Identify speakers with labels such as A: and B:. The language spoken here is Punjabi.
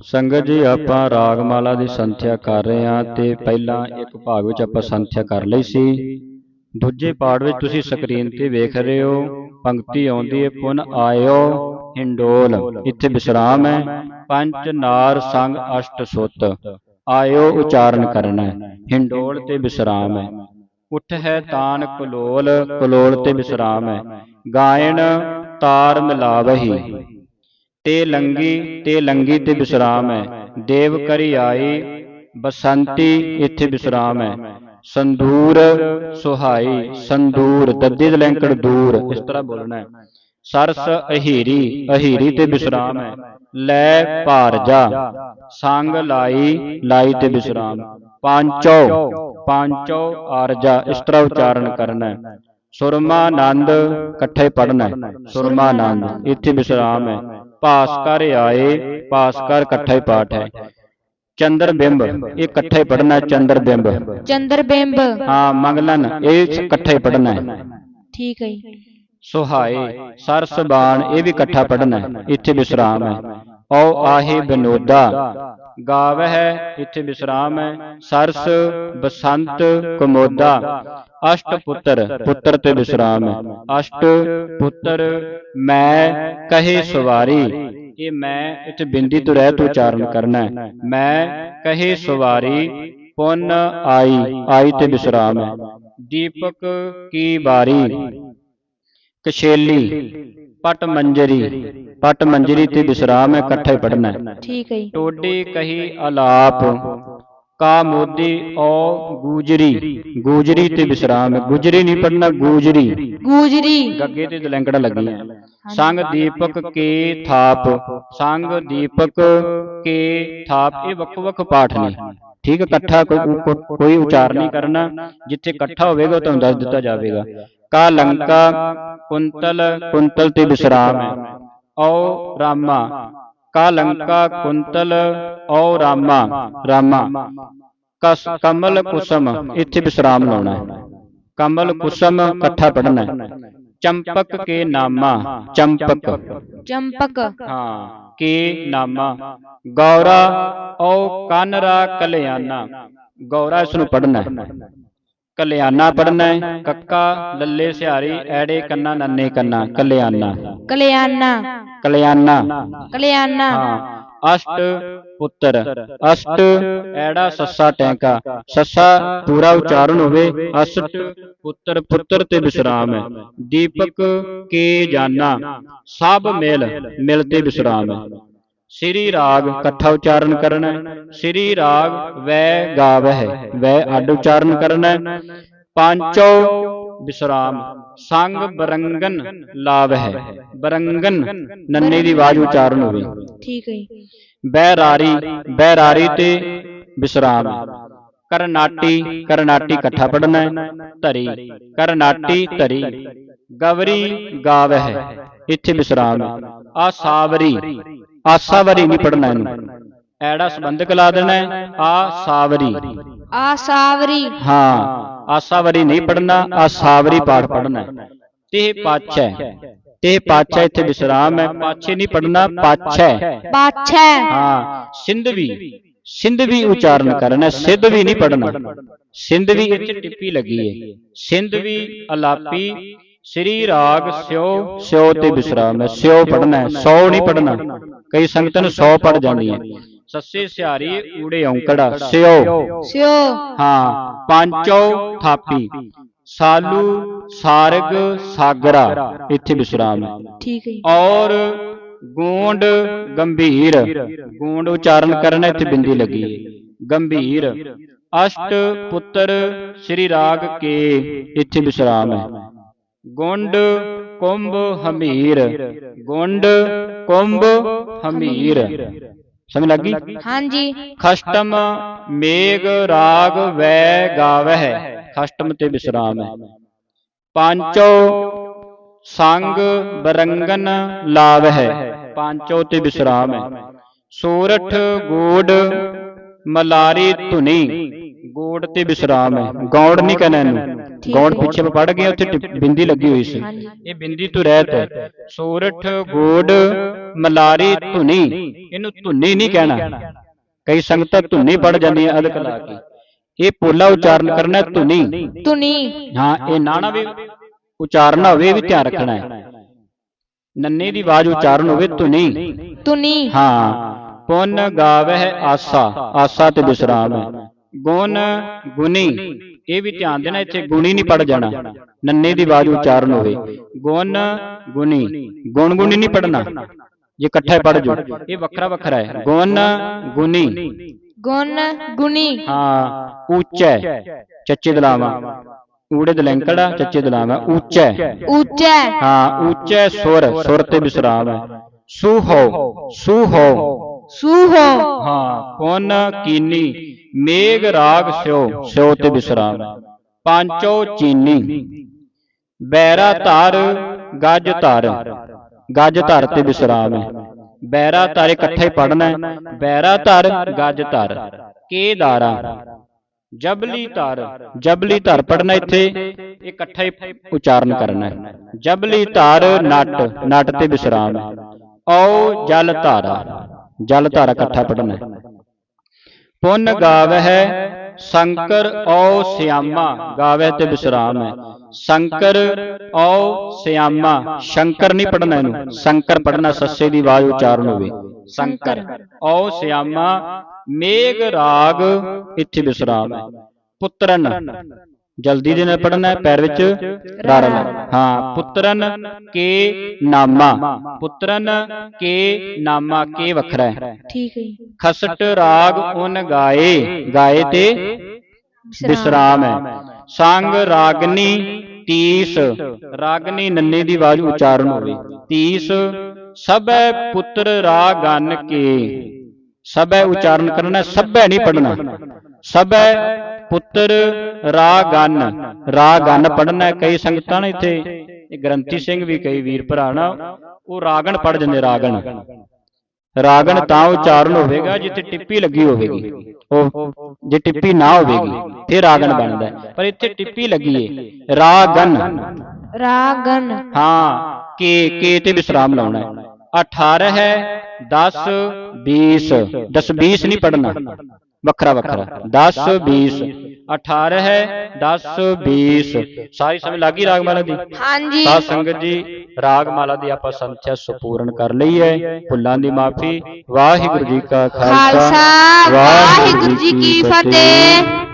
A: ਸੰਗਤ ਜੀ ਆਪਾਂ ਰਾਗਮਾਲਾ ਦੀ ਸੰਥਿਆ ਕਰ ਰਹੇ ਹਾਂ ਤੇ ਪਹਿਲਾਂ ਇੱਕ ਭਾਗ ਵਿੱਚ ਆਪਾਂ ਸੰਥਿਆ ਕਰ ਲਈ ਸੀ। ਦੂਜੇ ਪਾਠ ਵਿੱਚ ਤੁਸੀਂ ਸਕਰੀਨ ਤੇ ਵੇਖ ਰਹੇ ਹੋ ਪੰਕਤੀ ਆਉਂਦੀ ਹੈ ਪੁਨ ਆਇਓ ਹਿੰਡੋਲ। ਇੱਥੇ ਵਿਸਰਾਮ ਹੈ ਪੰਜ ਨਾਰ ਸੰਗ ਅਸ਼ਟ ਸੁਤ। ਆਇਓ ਉਚਾਰਨ ਕਰਨਾ ਹੈ। ਹਿੰਡੋਲ ਤੇ ਵਿਸਰਾਮ ਹੈ। ਉਠ ਹੈ ਤਾਨ ਕਲੋਲ ਕਲੋਲ ਤੇ ਵਿਸਰਾਮ ਹੈ। ਗਾਇਣ ਤਾਰ ਮਿਲਾਵਹੀ ਤੇ ਲੰਗੀ ਤੇ ਲੰਗੀ ਤੇ ਵਿਸਰਾਮ ਹੈ। ਦੇਵ ਕਰੀ ਆਈ, ਬਸੰਤੀ ਇੱਥੇ ਵਿਸਰਾਮ ਹੈ। ਸੰਦੂਰ ਸੁਹਾਈ ਸੰਦੂਰ ਦੱਦੇ ਦਲੈਂਕੜ ਦੂਰ, ਇਸ ਤਰ੍ਹਾਂ ਬੋਲਣਾ ਹੈ। ਸਰਸ ਅਹੀਰੀ ਅਹੀਰੀ ਤੇ ਵਿਸਰਾਮ ਹੈ। ਲੈ ਭਾਰਜਾ ਸੰਗ ਲਾਈ ਲਾਈ ਤੇ ਵਿਸਰਾਮ ਪੰਚੋ, ਪਾਂਚੋ ਆਰਜਾ, ਇਸ ਤਰ੍ਹਾਂ ਉਚਾਰਨ ਕਰਨਾ ਹੈ। ਸੁਰਮਾਨੰਦ ਇਕੱਠੇ ਪੜਨਾ ਹੈ। ਸੁਰਮਾਨੰਦ, ਇੱਥੇ ਵਿਸਰਾਮ ਹੈ। ਭਾਸਕਰ ਆਏ ਭਾਸਕਰ ਇਕੱਠਾ ਹੀ ਪਾਠ ਹੈ। ਚੰਦਰ ਬਿੰਬ ਇਹ ਇਕੱਠਾ ਹੀ ਪੜਨਾ ਹੈ ਚੰਦਰ ਬਿੰਬ।
B: ਚੰਦਰ ਬਿੰਬ।
A: ਹਾਂ ਮੰਗਲਨ ਇਹ ਇਕੱਠਾ ਹੀ ਪੜਨਾ ਹੈ।
B: ਠੀਕ ਹੈ ਜੀ।
A: ਸੁਹਾਏ ਸਰਸ ਬਾਣ ਇਹ ਵੀ ਇਕੱਠਾ ਪੜਨਾ ਹੈ। ਇੱਥੇ ਵਿਸਰਾਮ ਹੈ। ਔ ਆਹੇ ਬਨੋਦਾ ਗਾਵ ਹੈ ਇੱਥੇ ਵਿਸਰਾਮ ਹੈ ਸਰਸ ਬਸੰਤ ਕਮੋਦਾ। ਅਸ਼ਟ ਪੁੱਤਰ ਪੁੱਤਰ ਤੇ ਵਿਸਰਾਮ ਹੈ ਅਸ਼ਟ ਪੁੱਤਰ, ਮੈਂ ਕਹੇ ਸਵਾਰੀ ਇਹ ਮੈਂ ਇੱਥੇ ਬਿੰਦੀ ਤੋਂ ਰਹਿਤ ਉਚਾਰਨ ਕਰਨਾ। ਹੈ ਮੈਂ ਕਹੇ ਸਵਾਰੀ, ਪੁੰਨ ਆਈ ਆਈ ਤੇ ਵਿਸਰਾਮ ਹੈ ਦੀਪਕ ਕੀ ਬਾਰੀ? ਕਸ਼ੇਲੀ ਪਟ ਮੰਜਰੀ ਪਟ ਮੰਜਰੀ ਤੇ ਵਿਸਰਾਮ ਹੈ ਇਕੱਠਾ ਹੀ ਪੜਨਾ ਹੈ
B: ਠੀਕ ਹੈ ਜੀ
A: ਟੋਡੀ ਕਹੀ ਅਲਾਪ ਕਾ ਮੋਦੀ ਔ ਗੂਜਰੀ ਗੂਜਰੀ ਤੇ ਵਿਸਰਾਮ ਹੈ ਗੁਜਰੀ ਨਹੀਂ ਪੜਨਾ ਗੂਜਰੀ
B: ਗੂਜਰੀ
A: ਗੱਗੇ ਤੇ ਦਲੈਂਕੜਾ ਲੱਗੀਆਂ ਸੰਗ ਦੀਪਕ ਕੇ ਥਾਪ ਸੰਗ ਦੀਪਕ ਕੇ ਥਾਪ ਇਹ ਵੱਖ ਵੱਖ ਪਾਠ ਨੇ ਠੀਕ ਹੈ ਇਕੱਠਾ ਕੋਈ ਕੋ- ਕੋਈ ਉਚਾਰ ਨਹੀਂ ਕਰਨਾ ਜਿੱਥੇ ਇਕੱਠਾ ਹੋਵੇਗਾ ਉਹ ਤੁਹਾਨੂੰ ਦੱਸ ਦਿੱਤਾ ਜਾਵੇਗਾ ਕਾ ਲੰਕਾ ਕੁੰਤਲ ਕੁੰਤਲ ਤੇ ਵਿਸਰਾਮ ਹੈ ਔ ਰਾਮਾ ਕਾ ਲੰਕਾ ਕੁੰਤਲ ਔ ਰਾਮਾ ਰਾਮਾ ਕਸ ਕਮਲ ਕੁਸਮ ਇੱਥੇ ਵਿਸਰਾਮ ਲਾਉਣਾ ਹੈ ਕਮਲ ਕੁਸਮ ਇਕੱਠਾ ਪੜਨਾ ਹੈ ਚੰਪਕ ਕੇ ਨਾਮਾ ਚੰਪਕ
B: ਚੰਪਕ
A: ਹਾਂ ਕੇ ਨਾਮਾ ਗੌਰਾ ਔ ਕਨਰਾ ਕਲਿਆਣਾ ਕਲਿਆਣਾ ਪੜਨਾ ਹੈ ਕੱਕਾ ਲੱਲੇ ਸਿਹਾਰੀ ਐੜੇ ਕੰਨਾ ਨੰਨੇ ਕੰਨਾ ਕਲਿਆਣਾ।
B: ਕਲਿਆਣਾ।
A: ਕਲਿਆਣਾ।
B: ਕਲਿਆਣਾ।
A: ਹਾਂ ਅਸ਼ਟ ਪੁੱਤਰ ਅਸ਼ਟ ਐੜਾ ਸੱਸਾ ਟੈਂਕਾ। ਸੱਸਾ ਪੂਰਾ ਉਚਾਰਨ ਹੋਵੇ ਅਸ਼ਟ ਪੁੱਤਰ ਪੁੱਤਰ ਤੇ ਵਿਸਰਾਮ ਹੈ। ਦੀਪਕ ਕੇ ਜਾਨਾ ਸਭ ਮਿਲ ਮਿਲ ਤੇ ਵਿਸਰਾਮ ਹੈ। ਸ੍ਰੀ ਰਾਗ ਇਕੱਠਾ ਉਚਾਰਨ ਕਰਨਾ ਹੈ। ਸ੍ਰੀ ਰਾਗ ਵੈ ਗਾਵ ਹੈ ਵੈ ਅੱਡ ਉਚਾਰਨ ਕਰਨਾ ਹੈ। ਪਾਂਚੋ ਵਿਸਰਾਮ ਸੰਗ ਬਰੰਗਨ ਹੈ ਬਰੰਗਨ ਨੰਨੇ ਦੀ ਆਵਾਜ਼ ਉਚਾਰਨ ਹੋਵੇ।
B: ਠੀਕ ਹੈ ਜੀ।
A: ਬਹਿਰਾਰੀ ਬਹਿਰਾਰੀ ਤੇ ਵਿਸਰਾਮ। ਕਰਨਾਟੀ ਕਰਨਾਟੀ ਇਕੱਠਾ ਪੜਨਾ ਹੈ। ਧਰੀ ਕਰਨਾਟੀ ਧਰੀ ਗਵਰੀ ਗਾਵ ਹੈ ਇੱਥੇ ਵਿਸਰਾਮ। ਆਸਾਵਰੀ ਆਸਾਵਰੀ ਨਹੀਂ ਪੜਨਾ ਇਹਨੂੰ। ਐੜਾ ਸੰਬੰਧਕ ਲਾ ਦੇਣਾ ਹੈ ਆਸਾਵਰੀ
B: ਆ ਸਾਵਰੀ।
A: ਹਾਂ ਆਸਾਵਰੀ ਨਹੀਂ ਪੜਨਾ ਆਸਾਵਰੀ ਪਾਠ ਪੜਨਾ ਹੈ। ਤੇ ਪੱਛ ਹੈ। ਤੇ ਪੱਛ ਹੈ ਇੱਥੇ ਵਿਸਰਾਮ ਹੈ। ਪਾਛੇ ਨਹੀਂ ਪੜਨਾ ਪੱਛ ਹੈ।
B: ਪਾਛੈ
A: ਹਾਂ। ਸਿੰਧਵੀ ਸਿੰਧਵੀ ਉਚਾਰਨ ਕਰਨਾ ਹੈ, ਸਿੱਧ ਵੀ ਨਹੀਂ ਪੜਨਾ ਸਿੰਧਵੀ ਇੱਥੇ ਟਿੱਪੀ ਲੱਗੀ ਹੈ। ਸਿੰਧਵੀ ਅਲਾਪੀ ਸ੍ਰੀ ਰਾਗ ਸਿਓ। ਸਿਓ ਤੇ ਵਿਸਰਾਮ ਹੈ। ਸਿਓ ਪੜਨਾ ਹੈ। ਸੌ ਨਹੀਂ ਪੜਨਾ ਕਈ ਸੰਗਤਾਂ ਨੂੰ ਸੌ ਪੜ ਜਾਂਦੀਆਂ ਸੱਸੇ ਸਿਹਾਰੀ ਊੜੇ ਔਂਕੜਾ। ਸਿਓ।
B: ਸਿਓ।
A: ਹਾਂ। ਪਾਂਚੋ ਥਾਪੀ। ਸਾਲੂ ਸਾਰਗ ਸਾਗਰਾ। ਇੱਥੇ ਵਿਸਰਾਮ ਹੈ।
B: ਠੀਕ ਹੈ
A: ਔਰ ਗੂੰਡ ਗੰਭੀਰ। ਗੂੰਡ ਉਚਾਰਨ ਕਰਨਾ ਇੱਥੇ ਬਿੰਦੀ ਲੱਗੀ। ਹੈ ਗੰਭੀਰ। ਅਸ਼ਟ ਪੁੱਤਰ ਸ੍ਰੀ ਰਾਗ ਕੇ। ਇੱਥੇ ਵਿਸਰਾਮ ਹੈ। ਗੁੰਡ ਕੁੰਭ ਹਮੀਰ। ਗੁੰਡ ਕੁੰਭ ਹਮੀਰ। ਸਮਝ ਲੱਗੀ
B: ਹਾਂਜੀ।
A: ਖਸ਼ਟਮ ਮੇਘ ਰਾਗ ਵੈ ਗਾਵਹਿ। ਖਸ਼ਟਮ ਤੇ ਵਿਸਰਾਮ ਹੈ। ਪਾਂਚੋ ਸੰਗ ਬਰੰਗਨ ਲਾਵਹਿ। ਪਾਂਚੋ ਤੇ ਵਿਸਰਾਮ ਹੈ। ਸੂਰਠ ਗੂੜ ਮਲਾਰੀ ਧੁਨੀ। ਗੋੜ ਤੇ ਵਿਸਰਾਮ ਹੈ। ਗੌੜ ਨਹੀਂ ਕਹਿਣਾ ਇਹਨੂੰ। ਗੌੜ। ਪਿੱਛੇ ਪੜ ਗਏ ਉੱਥੇ ਬਿੰਦੀ ਲੱਗੀ ਹੋਈ ਸੀ। ਇਹ ਬਿੰਦੀ ਤੋਂ ਰਹਿਤ ਹੈ। ਸੋਰਠ ਗੋੜ ਮਲਾਰੀ ਧੁਨੀ। ਇਹਨੂੰ ਧੁਨੀ ਨਹੀਂ ਕਹਿਣਾ। ਕਈ ਸੰਗਤਾਂ ਧੁਨੀ ਪੜ ਜਾਂਦੀਆਂ ਅਦਕ ਲਾ ਕੇ ਇਹ ਪੋਲਾ ਉਚਾਰਨ ਕਰਨਾ ਧੁਨੀ।
B: ਤੁਨੀ
A: ਹਾਂ ਇਹ ਨਾਣਾ ਵੀ ਉਚਾਰਨ ਹੋਵੇ ਵੀ ਧਿਆਨ ਰੱਖਣਾ ਹੈ। ਨੰਨੇ ਦੀ ਆਵਾਜ਼ ਉਚਾਰਨ ਹੋਵੇ ਧੁਨੀ।
B: ਤੁਨੀ
A: ਹਾਂ। ਪੁੰਨ ਗਾਵਹਿ ਆਸਾ। ਆਸਾ ਤੇ ਵਿਸਰਾਮ ਹੈ। ਗੁਣ ਗੁਣੀ। ਇਹ ਵੀ ਧਿਆਨ ਦੇਣਾ ਇੱਥੇ ਗੁਣੀ ਨਹੀਂ ਪੜ ਜਾਣਾ। ਨੰਨੇ ਦੀ ਆਵਾਜ਼ ਉਚਾਰਨ ਹੋਵੇ। ਗੁਣ ਗੁਣੀ। ਗੁਣ ਗੁਣੀ ਨਹੀਂ ਪੜਨਾ ਜੇ ਇਕੱਠਾ ਪੜ ਜੋ ਇਹ ਵੱਖਰਾ ਵੱਖਰਾ ਹੈ। ਗੁਣ ਗੁਣੀ।
B: ਗੁਣ ਗੁਣੀ।
A: ਹਾਂ ਉੱਚੈ। ਚੱਚੇ ਦਲਾਵਾ ਊੜੇ ਦਲੰਕੜਾ ਚੱਚੇ ਦਲਾਵਾ ਉੱਚੈ।
B: ਉੱਚੈ।
A: ਹਾਂ ਉੱਚੈ ਸੁਰ। ਸੁਰ ਤੇ ਵਿਸਰਾਮ ਹੈ। ਸੁਹੋ ਸੁਹੋ
B: ਸੂਹੋ
A: ਹਾਂ। ਪੁੰਨ ਕੀਨੀ ਮੇਘ ਰਾਗ ਸਿਓ ਸਿਓ ਤੇ ਵਿਸਰਾਮ ਪੰਚੋ ਚੀਨੀ। ਬੈਰਾ ਧਰ ਗੱਜ ਧਰ। ਗੱਜ ਧਰ ਤੇ ਵਿਸਰਾਮ ਹੈ। ਬੈਰਾ ਧਰ ਇਕੱਠੇ ਪੜਨਾ ਹੈ ਬੈਰਾ ਧਰ ਗੱਜ ਧਰ। ਕੇਦਾਰਾ ਜਬਲੀ ਧਰ ਜਬਲੀ ਧਰ ਪੜਨਾ ਇੱਥੇ ਇਕੱਠਾ ਹੀ ਉਚਾਰਨ ਕਰਨਾ ਹੈ। ਜਬਲੀ ਧਰ ਨਟ ਨਟ ਤੇ ਵਿਸਰਾਮ ਔ ਜਲ ਧਾਰਾ। ਜਲ ਧਾਰਾ ਇਕੱਠਾ ਪੜਨਾ ਪੁੰਨ ਗਾਵਹਿ ਸ਼ੰਕਰ ਔ ਸਿਆਮਾ। ਗਾਵਹਿ ਤੇ ਵਿਸਰਾਮ ਹੈ। ਸ਼ੰਕਰ ਔ ਸਿਆਮਾ। ਸ਼ੰਕਰ ਨਹੀਂ ਪੜਨਾ ਇਹਨੂੰ। ਸ਼ੰਕਰ ਪੜਨਾ ਸੱਸੇ ਦੀ ਆਵਾਜ਼ ਉਚਾਰਨ ਹੋਵੇ। ਸ਼ੰਕਰ ਔ ਸਿਆਮਾ। ਮੇਘ ਰਾਗ ਇੱਥੇ ਵਿਸਰਾਮ ਹੈ। ਪੁੱਤਰਨ। ਜਲਦੀ ਦੇ ਨਾਲ ਪੜਨਾ ਪੈਰ ਵਿੱਚ ਰਲ ਹਾਂ ਪੁੱਤਰਨ ਕੇ ਨਾਮਾ। ਪੁੱਤਰਨ ਕੇ ਨਾਮਾ ਕੇ ਵੱਖਰਾ ਹੈ।
B: ਠੀਕ ਹੈ ਜੀ।
A: ਖਸਟ ਰਾਗ ਉਨ ਗਾਏ। ਗਾਏ ਤੇ ਵਿਸਰਾਮ। ਹੈ। ਸੰਗ ਰਾਗਨੀ ਤੀਸ। ਰਾਗਨੀ ਨੰਨੇ ਦੀ ਆਵਾਜ਼ ਉਚਾਰਨ ਹੋਵੇ। ਤੀਸ। ਸਭੈ ਪੁੱਤਰ ਰਾਗਨ ਕੇ। ਸਭੈ ਉਚਾਰਨ ਕਰਨਾ ਸਭੈ ਨਹੀਂ ਪੜਨਾ ਸਭੈ ਪੁੱਤਰ ਰਾਗਨ ਰਾਗਨ ਪੜਨਾ ਹੈ। ਕਈ ਸੰਗਤਾਂ ਨੇ ਇੱਥੇ ਇਹ ਗ੍ਰੰਥੀ ਸਿੰਘ ਵੀ ਕਈ ਵੀਰ ਭਰਾ ਨਾ ਉਹ ਰਾਗਣ ਪੜ ਜਾਂਦੇ ਰਾਗਣ ਰਾਗਣ ਤਾਂ ਉਚਾਰਨ ਹੋਵੇਗਾ ਜਿੱਥੇ ਟਿੱਪੀ ਲੱਗੀ ਹੋਵੇਗੀ ਉਹ ਜੇ ਟਿੱਪੀ ਨਾ ਹੋਵੇਗੀ ਫਿਰ ਰਾਗਣ ਬਣਦਾ ਹੈ। ਪਰ ਇੱਥੇ ਟਿੱਪੀ ਲੱਗੀ ਏ ਰਾਗਨ
B: ਰਾਗਨ
A: ਹਾਂ ਕੇ ਕੇ ਤੇ ਵਿਸਰਾਮ ਲਾਉਣਾ ਹੈ 18 ਹੈ 10 20 10 20 ਨਹੀਂ ਪੜਨਾ ਵੱਖਰਾ ਵੱਖਰਾ। 10 20 18 ਹੈ 10 20 ਸਾਰੀ ਸਮਝ ਲੱਗੀ ਰਾਗਮਾਲਾ ਦੀ?
B: ਹਾਂਜੀ।
A: ਸਾਧ ਸੰਗਤ ਜੀ ਰਾਗਮਾਲਾ ਦੀ ਆਪਾਂ ਸੰਥਿਆ ਸੰਪੂਰਨ ਕਰ ਲਈ ਹੈ। ਭੁੱਲਾਂ ਦੀ ਮਾਫੀ। ਵਾਹਿਗੁਰੂ ਜੀ ਕਾ
B: ਖਾਲਸਾ। ਵਾਹਿਗੁਰੂ ਜੀ ਕੀ ਫਤਿਹ।